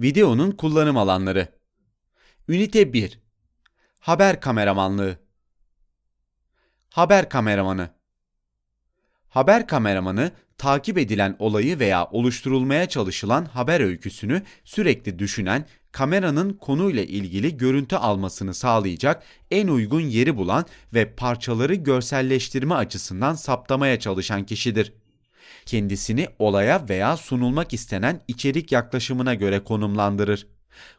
Videonun kullanım alanları. Ünite 1. Haber kameramanlığı. Haber kameramanı. Haber kameramanı takip edilen olayı veya oluşturulmaya çalışılan haber öyküsünü sürekli düşünen, kameranın konuyla ilgili görüntü almasını sağlayacak en uygun yeri bulan ve parçaları görselleştirme açısından saptamaya çalışan kişidir kendisini olaya veya sunulmak istenen içerik yaklaşımına göre konumlandırır.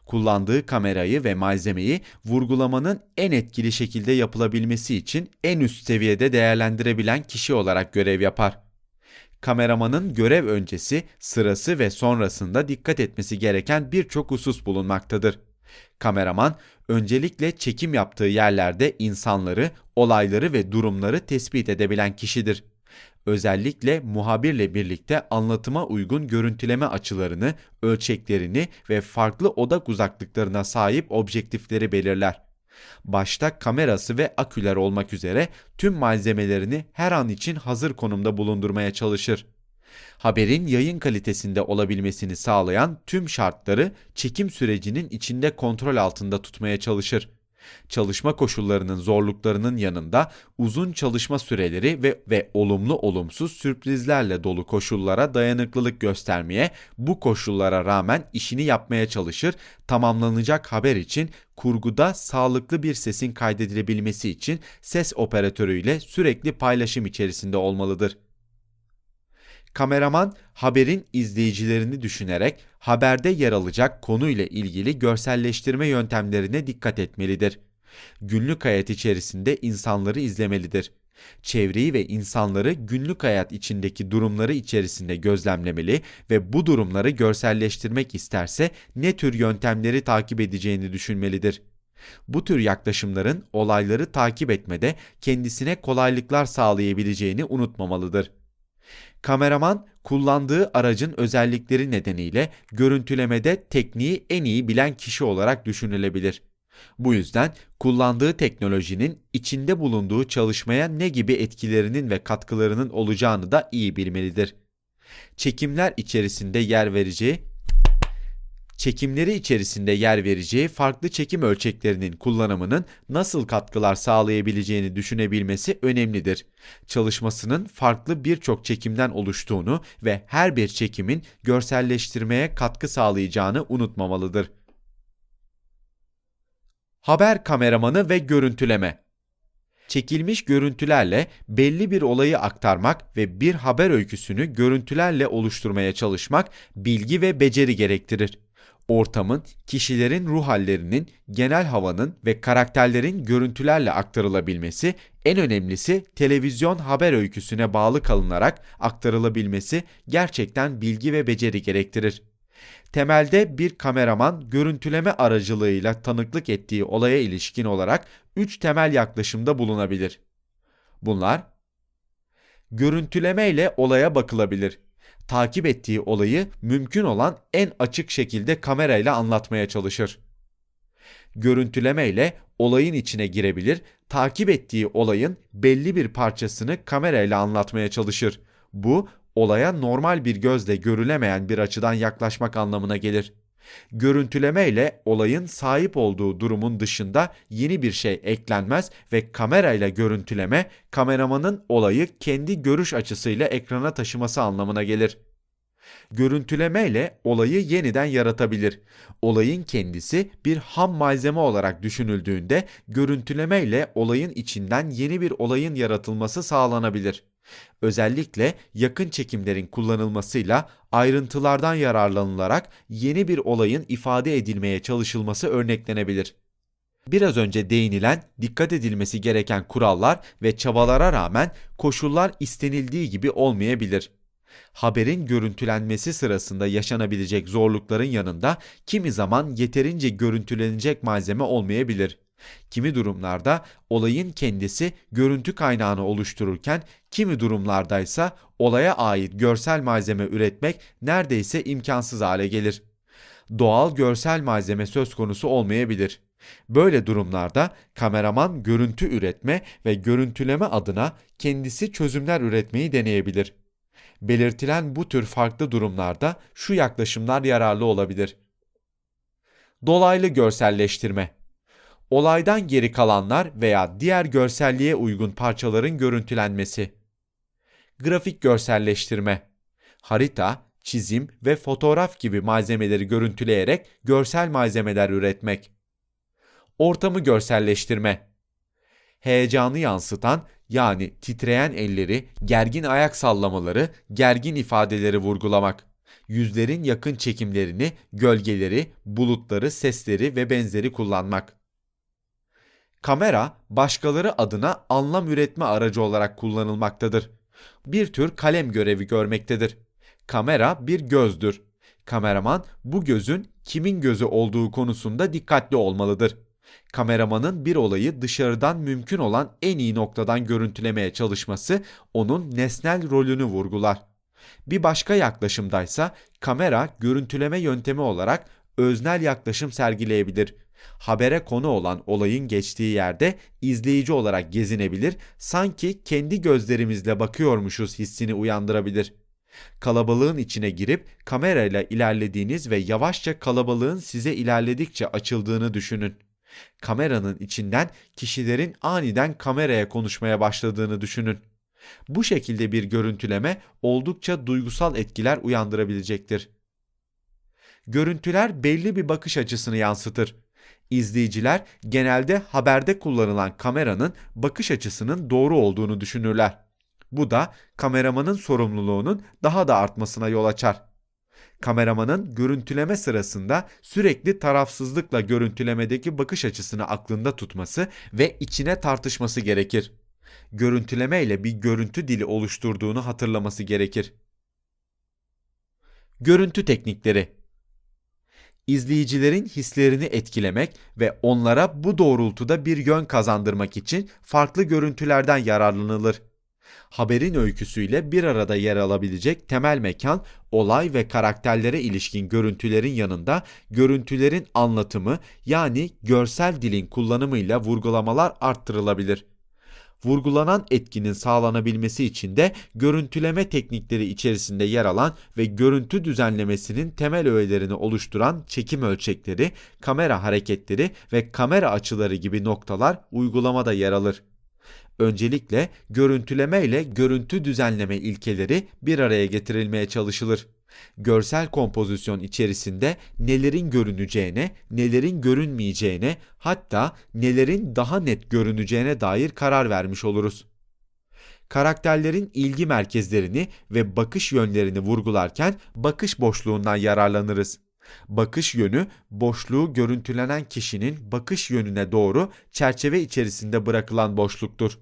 Kullandığı kamerayı ve malzemeyi vurgulamanın en etkili şekilde yapılabilmesi için en üst seviyede değerlendirebilen kişi olarak görev yapar. Kameramanın görev öncesi, sırası ve sonrasında dikkat etmesi gereken birçok husus bulunmaktadır. Kameraman öncelikle çekim yaptığı yerlerde insanları, olayları ve durumları tespit edebilen kişidir özellikle muhabirle birlikte anlatıma uygun görüntüleme açılarını, ölçeklerini ve farklı odak uzaklıklarına sahip objektifleri belirler. Başta kamerası ve aküler olmak üzere tüm malzemelerini her an için hazır konumda bulundurmaya çalışır. Haberin yayın kalitesinde olabilmesini sağlayan tüm şartları çekim sürecinin içinde kontrol altında tutmaya çalışır çalışma koşullarının zorluklarının yanında uzun çalışma süreleri ve, ve olumlu olumsuz sürprizlerle dolu koşullara dayanıklılık göstermeye, bu koşullara rağmen işini yapmaya çalışır, tamamlanacak haber için kurguda sağlıklı bir sesin kaydedilebilmesi için ses operatörüyle sürekli paylaşım içerisinde olmalıdır. Kameraman haberin izleyicilerini düşünerek haberde yer alacak konuyla ilgili görselleştirme yöntemlerine dikkat etmelidir. Günlük hayat içerisinde insanları izlemelidir. Çevreyi ve insanları günlük hayat içindeki durumları içerisinde gözlemlemeli ve bu durumları görselleştirmek isterse ne tür yöntemleri takip edeceğini düşünmelidir. Bu tür yaklaşımların olayları takip etmede kendisine kolaylıklar sağlayabileceğini unutmamalıdır. Kameraman kullandığı aracın özellikleri nedeniyle görüntülemede tekniği en iyi bilen kişi olarak düşünülebilir. Bu yüzden kullandığı teknolojinin içinde bulunduğu çalışmaya ne gibi etkilerinin ve katkılarının olacağını da iyi bilmelidir. Çekimler içerisinde yer vereceği çekimleri içerisinde yer vereceği farklı çekim ölçeklerinin kullanımının nasıl katkılar sağlayabileceğini düşünebilmesi önemlidir. Çalışmasının farklı birçok çekimden oluştuğunu ve her bir çekimin görselleştirmeye katkı sağlayacağını unutmamalıdır. Haber kameramanı ve görüntüleme Çekilmiş görüntülerle belli bir olayı aktarmak ve bir haber öyküsünü görüntülerle oluşturmaya çalışmak bilgi ve beceri gerektirir ortamın, kişilerin ruh hallerinin, genel havanın ve karakterlerin görüntülerle aktarılabilmesi, en önemlisi televizyon haber öyküsüne bağlı kalınarak aktarılabilmesi gerçekten bilgi ve beceri gerektirir. Temelde bir kameraman görüntüleme aracılığıyla tanıklık ettiği olaya ilişkin olarak üç temel yaklaşımda bulunabilir. Bunlar Görüntüleme ile olaya bakılabilir takip ettiği olayı mümkün olan en açık şekilde kamerayla anlatmaya çalışır. Görüntüleme ile olayın içine girebilir, takip ettiği olayın belli bir parçasını kamerayla anlatmaya çalışır. Bu, olaya normal bir gözle görülemeyen bir açıdan yaklaşmak anlamına gelir. Görüntüleme ile olayın sahip olduğu durumun dışında yeni bir şey eklenmez ve kamerayla görüntüleme kameramanın olayı kendi görüş açısıyla ekrana taşıması anlamına gelir. Görüntüleme ile olayı yeniden yaratabilir. Olayın kendisi bir ham malzeme olarak düşünüldüğünde görüntüleme ile olayın içinden yeni bir olayın yaratılması sağlanabilir. Özellikle yakın çekimlerin kullanılmasıyla ayrıntılardan yararlanılarak yeni bir olayın ifade edilmeye çalışılması örneklenebilir. Biraz önce değinilen dikkat edilmesi gereken kurallar ve çabalara rağmen koşullar istenildiği gibi olmayabilir. Haberin görüntülenmesi sırasında yaşanabilecek zorlukların yanında kimi zaman yeterince görüntülenecek malzeme olmayabilir. Kimi durumlarda olayın kendisi görüntü kaynağını oluştururken kimi durumlardaysa olaya ait görsel malzeme üretmek neredeyse imkansız hale gelir. Doğal görsel malzeme söz konusu olmayabilir. Böyle durumlarda kameraman görüntü üretme ve görüntüleme adına kendisi çözümler üretmeyi deneyebilir. Belirtilen bu tür farklı durumlarda şu yaklaşımlar yararlı olabilir. Dolaylı görselleştirme. Olaydan geri kalanlar veya diğer görselliğe uygun parçaların görüntülenmesi. Grafik görselleştirme. Harita, çizim ve fotoğraf gibi malzemeleri görüntüleyerek görsel malzemeler üretmek. Ortamı görselleştirme. Heyecanı yansıtan yani titreyen elleri, gergin ayak sallamaları, gergin ifadeleri vurgulamak. Yüzlerin yakın çekimlerini, gölgeleri, bulutları, sesleri ve benzeri kullanmak. Kamera, başkaları adına anlam üretme aracı olarak kullanılmaktadır. Bir tür kalem görevi görmektedir. Kamera bir gözdür. Kameraman bu gözün kimin gözü olduğu konusunda dikkatli olmalıdır. Kameramanın bir olayı dışarıdan mümkün olan en iyi noktadan görüntülemeye çalışması onun nesnel rolünü vurgular. Bir başka yaklaşımdaysa kamera görüntüleme yöntemi olarak öznel yaklaşım sergileyebilir. Habere konu olan olayın geçtiği yerde izleyici olarak gezinebilir, sanki kendi gözlerimizle bakıyormuşuz hissini uyandırabilir. Kalabalığın içine girip kamerayla ilerlediğiniz ve yavaşça kalabalığın size ilerledikçe açıldığını düşünün. Kameranın içinden kişilerin aniden kameraya konuşmaya başladığını düşünün. Bu şekilde bir görüntüleme oldukça duygusal etkiler uyandırabilecektir. Görüntüler belli bir bakış açısını yansıtır. İzleyiciler genelde haberde kullanılan kameranın bakış açısının doğru olduğunu düşünürler. Bu da kameramanın sorumluluğunun daha da artmasına yol açar. Kameramanın görüntüleme sırasında sürekli tarafsızlıkla görüntülemedeki bakış açısını aklında tutması ve içine tartışması gerekir. Görüntüleme ile bir görüntü dili oluşturduğunu hatırlaması gerekir. Görüntü teknikleri İzleyicilerin hislerini etkilemek ve onlara bu doğrultuda bir yön kazandırmak için farklı görüntülerden yararlanılır. Haberin öyküsüyle bir arada yer alabilecek temel mekan, olay ve karakterlere ilişkin görüntülerin yanında görüntülerin anlatımı yani görsel dilin kullanımıyla vurgulamalar arttırılabilir. Vurgulanan etkinin sağlanabilmesi için de görüntüleme teknikleri içerisinde yer alan ve görüntü düzenlemesinin temel öğelerini oluşturan çekim ölçekleri, kamera hareketleri ve kamera açıları gibi noktalar uygulamada yer alır. Öncelikle görüntüleme ile görüntü düzenleme ilkeleri bir araya getirilmeye çalışılır. Görsel kompozisyon içerisinde nelerin görüneceğine, nelerin görünmeyeceğine, hatta nelerin daha net görüneceğine dair karar vermiş oluruz. Karakterlerin ilgi merkezlerini ve bakış yönlerini vurgularken bakış boşluğundan yararlanırız. Bakış yönü, boşluğu görüntülenen kişinin bakış yönüne doğru çerçeve içerisinde bırakılan boşluktur.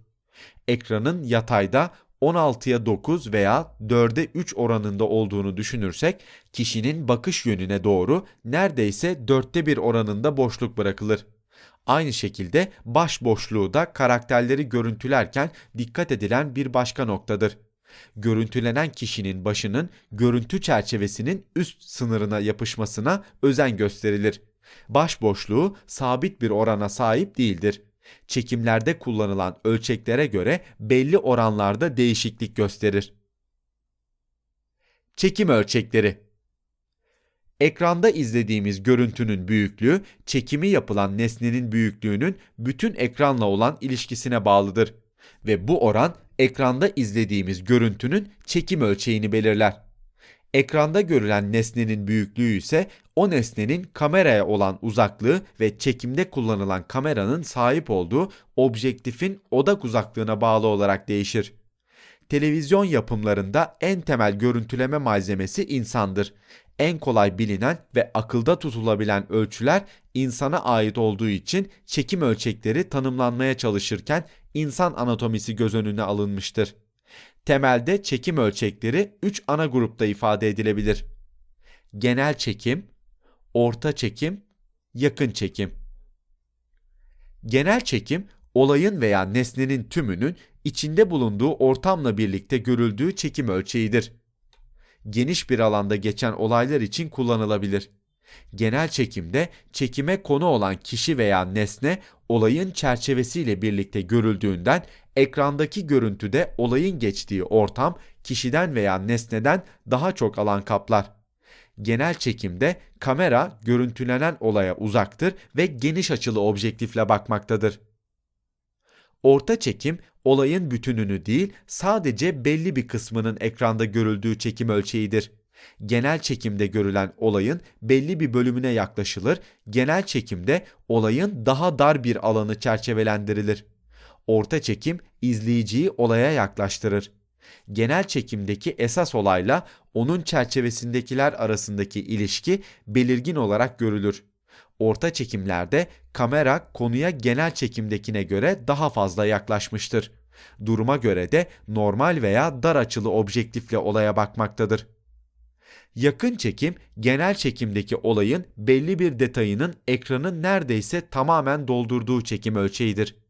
Ekranın yatayda 16'ya 9 veya 4'e 3 oranında olduğunu düşünürsek kişinin bakış yönüne doğru neredeyse 4'te 1 oranında boşluk bırakılır. Aynı şekilde baş boşluğu da karakterleri görüntülerken dikkat edilen bir başka noktadır. Görüntülenen kişinin başının görüntü çerçevesinin üst sınırına yapışmasına özen gösterilir. Baş boşluğu sabit bir orana sahip değildir çekimlerde kullanılan ölçeklere göre belli oranlarda değişiklik gösterir. Çekim ölçekleri Ekranda izlediğimiz görüntünün büyüklüğü, çekimi yapılan nesnenin büyüklüğünün bütün ekranla olan ilişkisine bağlıdır ve bu oran ekranda izlediğimiz görüntünün çekim ölçeğini belirler. Ekranda görülen nesnenin büyüklüğü ise o nesnenin kameraya olan uzaklığı ve çekimde kullanılan kameranın sahip olduğu objektifin odak uzaklığına bağlı olarak değişir. Televizyon yapımlarında en temel görüntüleme malzemesi insandır. En kolay bilinen ve akılda tutulabilen ölçüler insana ait olduğu için çekim ölçekleri tanımlanmaya çalışırken insan anatomisi göz önüne alınmıştır. Temelde çekim ölçekleri 3 ana grupta ifade edilebilir. Genel çekim, orta çekim, yakın çekim. Genel çekim, olayın veya nesnenin tümünün içinde bulunduğu ortamla birlikte görüldüğü çekim ölçeğidir. Geniş bir alanda geçen olaylar için kullanılabilir. Genel çekimde çekime konu olan kişi veya nesne olayın çerçevesiyle birlikte görüldüğünden ekrandaki görüntüde olayın geçtiği ortam kişiden veya nesneden daha çok alan kaplar. Genel çekimde kamera görüntülenen olaya uzaktır ve geniş açılı objektifle bakmaktadır. Orta çekim olayın bütününü değil sadece belli bir kısmının ekranda görüldüğü çekim ölçeğidir. Genel çekimde görülen olayın belli bir bölümüne yaklaşılır, genel çekimde olayın daha dar bir alanı çerçevelendirilir. Orta çekim izleyiciyi olaya yaklaştırır. Genel çekimdeki esas olayla onun çerçevesindekiler arasındaki ilişki belirgin olarak görülür. Orta çekimlerde kamera konuya genel çekimdekine göre daha fazla yaklaşmıştır. Duruma göre de normal veya dar açılı objektifle olaya bakmaktadır. Yakın çekim, genel çekimdeki olayın belli bir detayının ekranın neredeyse tamamen doldurduğu çekim ölçeğidir.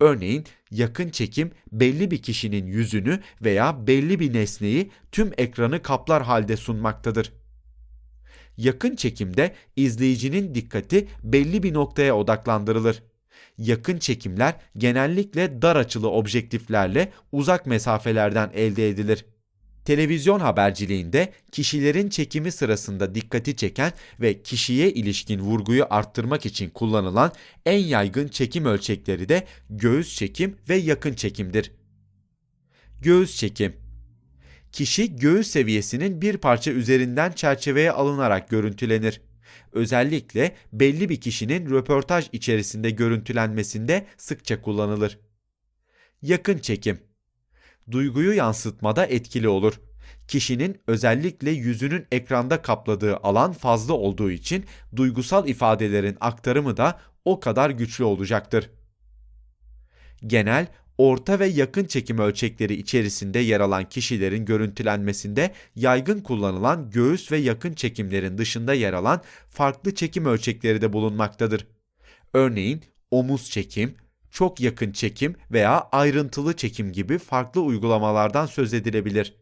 Örneğin yakın çekim belli bir kişinin yüzünü veya belli bir nesneyi tüm ekranı kaplar halde sunmaktadır. Yakın çekimde izleyicinin dikkati belli bir noktaya odaklandırılır. Yakın çekimler genellikle dar açılı objektiflerle uzak mesafelerden elde edilir. Televizyon haberciliğinde kişilerin çekimi sırasında dikkati çeken ve kişiye ilişkin vurguyu arttırmak için kullanılan en yaygın çekim ölçekleri de göğüs çekim ve yakın çekimdir. Göğüs çekim Kişi göğüs seviyesinin bir parça üzerinden çerçeveye alınarak görüntülenir. Özellikle belli bir kişinin röportaj içerisinde görüntülenmesinde sıkça kullanılır. Yakın çekim duyguyu yansıtmada etkili olur. Kişinin özellikle yüzünün ekranda kapladığı alan fazla olduğu için duygusal ifadelerin aktarımı da o kadar güçlü olacaktır. Genel, orta ve yakın çekim ölçekleri içerisinde yer alan kişilerin görüntülenmesinde yaygın kullanılan göğüs ve yakın çekimlerin dışında yer alan farklı çekim ölçekleri de bulunmaktadır. Örneğin omuz çekim, çok yakın çekim veya ayrıntılı çekim gibi farklı uygulamalardan söz edilebilir.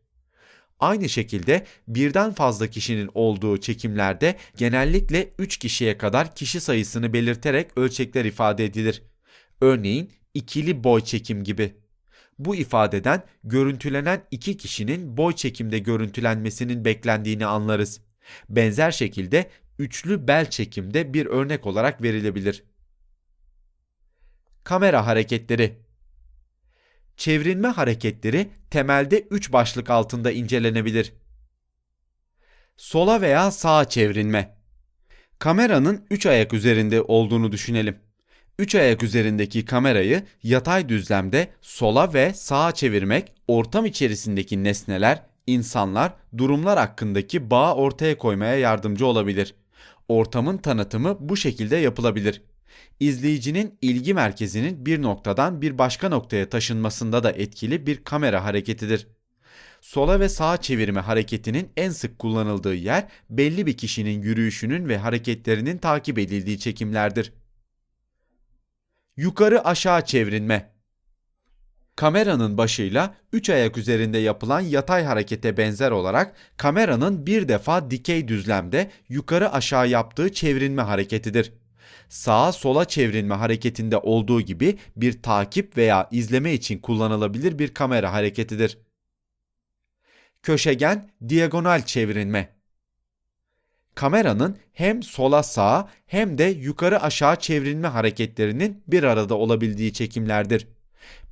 Aynı şekilde birden fazla kişinin olduğu çekimlerde genellikle 3 kişiye kadar kişi sayısını belirterek ölçekler ifade edilir. Örneğin ikili boy çekim gibi. Bu ifadeden görüntülenen iki kişinin boy çekimde görüntülenmesinin beklendiğini anlarız. Benzer şekilde üçlü bel çekimde bir örnek olarak verilebilir. Kamera hareketleri Çevrilme hareketleri temelde üç başlık altında incelenebilir. Sola veya sağa çevrilme. Kameranın üç ayak üzerinde olduğunu düşünelim. Üç ayak üzerindeki kamerayı yatay düzlemde sola ve sağa çevirmek ortam içerisindeki nesneler, insanlar, durumlar hakkındaki bağı ortaya koymaya yardımcı olabilir. Ortamın tanıtımı bu şekilde yapılabilir izleyicinin ilgi merkezinin bir noktadan bir başka noktaya taşınmasında da etkili bir kamera hareketidir. Sola ve sağa çevirme hareketinin en sık kullanıldığı yer belli bir kişinin yürüyüşünün ve hareketlerinin takip edildiği çekimlerdir. Yukarı aşağı çevrilme Kameranın başıyla üç ayak üzerinde yapılan yatay harekete benzer olarak kameranın bir defa dikey düzlemde yukarı aşağı yaptığı çevrilme hareketidir sağa sola çevrilme hareketinde olduğu gibi bir takip veya izleme için kullanılabilir bir kamera hareketidir. Köşegen diagonal çevrilme Kameranın hem sola sağa hem de yukarı aşağı çevrilme hareketlerinin bir arada olabildiği çekimlerdir.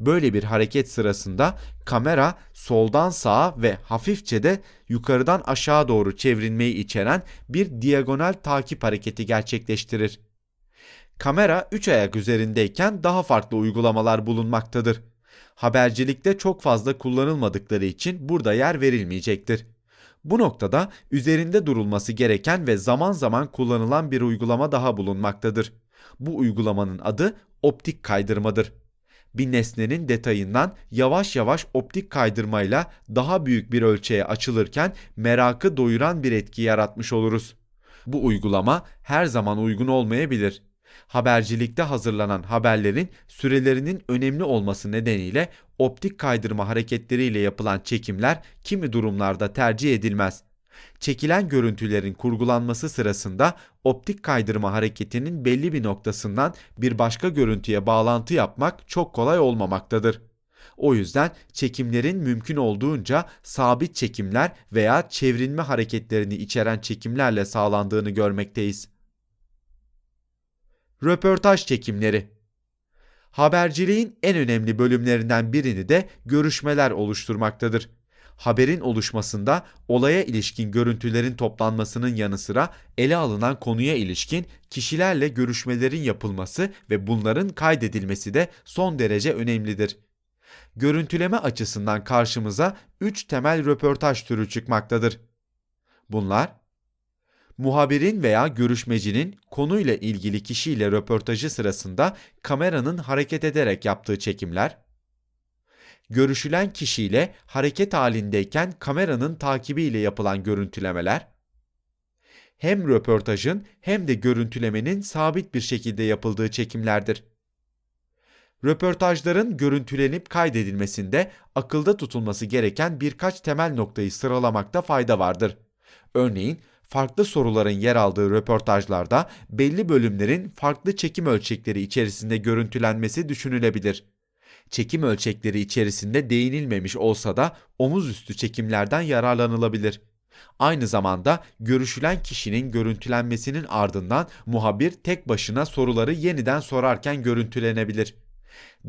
Böyle bir hareket sırasında kamera soldan sağa ve hafifçe de yukarıdan aşağı doğru çevrilmeyi içeren bir diagonal takip hareketi gerçekleştirir. Kamera 3 ayak üzerindeyken daha farklı uygulamalar bulunmaktadır. Habercilikte çok fazla kullanılmadıkları için burada yer verilmeyecektir. Bu noktada üzerinde durulması gereken ve zaman zaman kullanılan bir uygulama daha bulunmaktadır. Bu uygulamanın adı optik kaydırmadır. Bir nesnenin detayından yavaş yavaş optik kaydırmayla daha büyük bir ölçeğe açılırken merakı doyuran bir etki yaratmış oluruz. Bu uygulama her zaman uygun olmayabilir habercilikte hazırlanan haberlerin sürelerinin önemli olması nedeniyle optik kaydırma hareketleriyle yapılan çekimler kimi durumlarda tercih edilmez. Çekilen görüntülerin kurgulanması sırasında optik kaydırma hareketinin belli bir noktasından bir başka görüntüye bağlantı yapmak çok kolay olmamaktadır. O yüzden çekimlerin mümkün olduğunca sabit çekimler veya çevrilme hareketlerini içeren çekimlerle sağlandığını görmekteyiz. Röportaj çekimleri Haberciliğin en önemli bölümlerinden birini de görüşmeler oluşturmaktadır. Haberin oluşmasında olaya ilişkin görüntülerin toplanmasının yanı sıra ele alınan konuya ilişkin kişilerle görüşmelerin yapılması ve bunların kaydedilmesi de son derece önemlidir. Görüntüleme açısından karşımıza 3 temel röportaj türü çıkmaktadır. Bunlar Muhabirin veya görüşmecinin konuyla ilgili kişiyle röportajı sırasında kameranın hareket ederek yaptığı çekimler, görüşülen kişiyle hareket halindeyken kameranın takibiyle yapılan görüntülemeler, hem röportajın hem de görüntülemenin sabit bir şekilde yapıldığı çekimlerdir. Röportajların görüntülenip kaydedilmesinde akılda tutulması gereken birkaç temel noktayı sıralamakta fayda vardır. Örneğin, farklı soruların yer aldığı röportajlarda belli bölümlerin farklı çekim ölçekleri içerisinde görüntülenmesi düşünülebilir. Çekim ölçekleri içerisinde değinilmemiş olsa da omuz üstü çekimlerden yararlanılabilir. Aynı zamanda görüşülen kişinin görüntülenmesinin ardından muhabir tek başına soruları yeniden sorarken görüntülenebilir.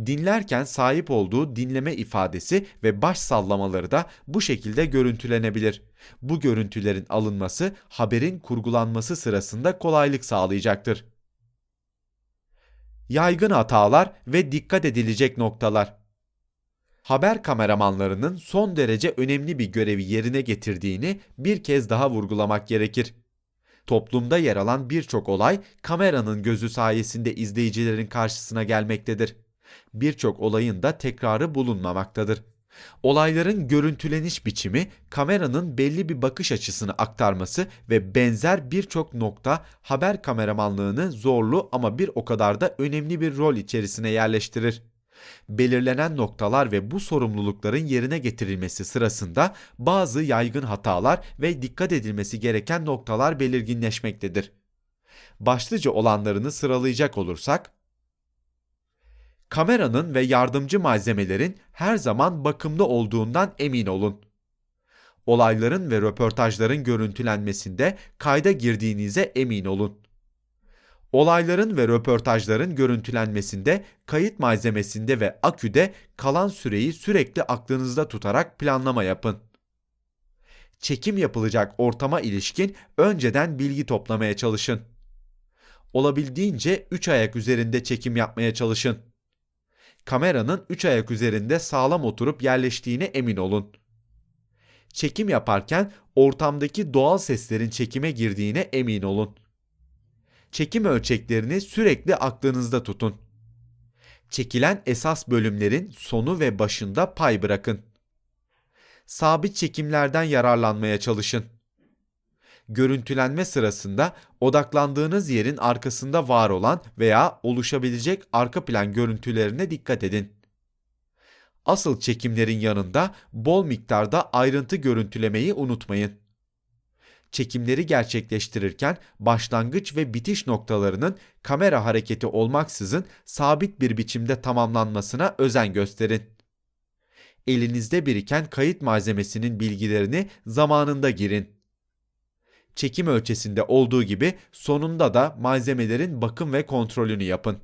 Dinlerken sahip olduğu dinleme ifadesi ve baş sallamaları da bu şekilde görüntülenebilir. Bu görüntülerin alınması haberin kurgulanması sırasında kolaylık sağlayacaktır. Yaygın hatalar ve dikkat edilecek noktalar. Haber kameramanlarının son derece önemli bir görevi yerine getirdiğini bir kez daha vurgulamak gerekir. Toplumda yer alan birçok olay kameranın gözü sayesinde izleyicilerin karşısına gelmektedir. Birçok olayın da tekrarı bulunmamaktadır. Olayların görüntüleniş biçimi, kameranın belli bir bakış açısını aktarması ve benzer birçok nokta haber kameramanlığını zorlu ama bir o kadar da önemli bir rol içerisine yerleştirir. Belirlenen noktalar ve bu sorumlulukların yerine getirilmesi sırasında bazı yaygın hatalar ve dikkat edilmesi gereken noktalar belirginleşmektedir. Başlıca olanlarını sıralayacak olursak, Kameranın ve yardımcı malzemelerin her zaman bakımlı olduğundan emin olun. Olayların ve röportajların görüntülenmesinde kayda girdiğinize emin olun. Olayların ve röportajların görüntülenmesinde kayıt malzemesinde ve aküde kalan süreyi sürekli aklınızda tutarak planlama yapın. Çekim yapılacak ortama ilişkin önceden bilgi toplamaya çalışın. Olabildiğince 3 ayak üzerinde çekim yapmaya çalışın kameranın üç ayak üzerinde sağlam oturup yerleştiğine emin olun. Çekim yaparken ortamdaki doğal seslerin çekime girdiğine emin olun. Çekim ölçeklerini sürekli aklınızda tutun. Çekilen esas bölümlerin sonu ve başında pay bırakın. Sabit çekimlerden yararlanmaya çalışın görüntülenme sırasında odaklandığınız yerin arkasında var olan veya oluşabilecek arka plan görüntülerine dikkat edin. Asıl çekimlerin yanında bol miktarda ayrıntı görüntülemeyi unutmayın. Çekimleri gerçekleştirirken başlangıç ve bitiş noktalarının kamera hareketi olmaksızın sabit bir biçimde tamamlanmasına özen gösterin. Elinizde biriken kayıt malzemesinin bilgilerini zamanında girin çekim ölçesinde olduğu gibi sonunda da malzemelerin bakım ve kontrolünü yapın.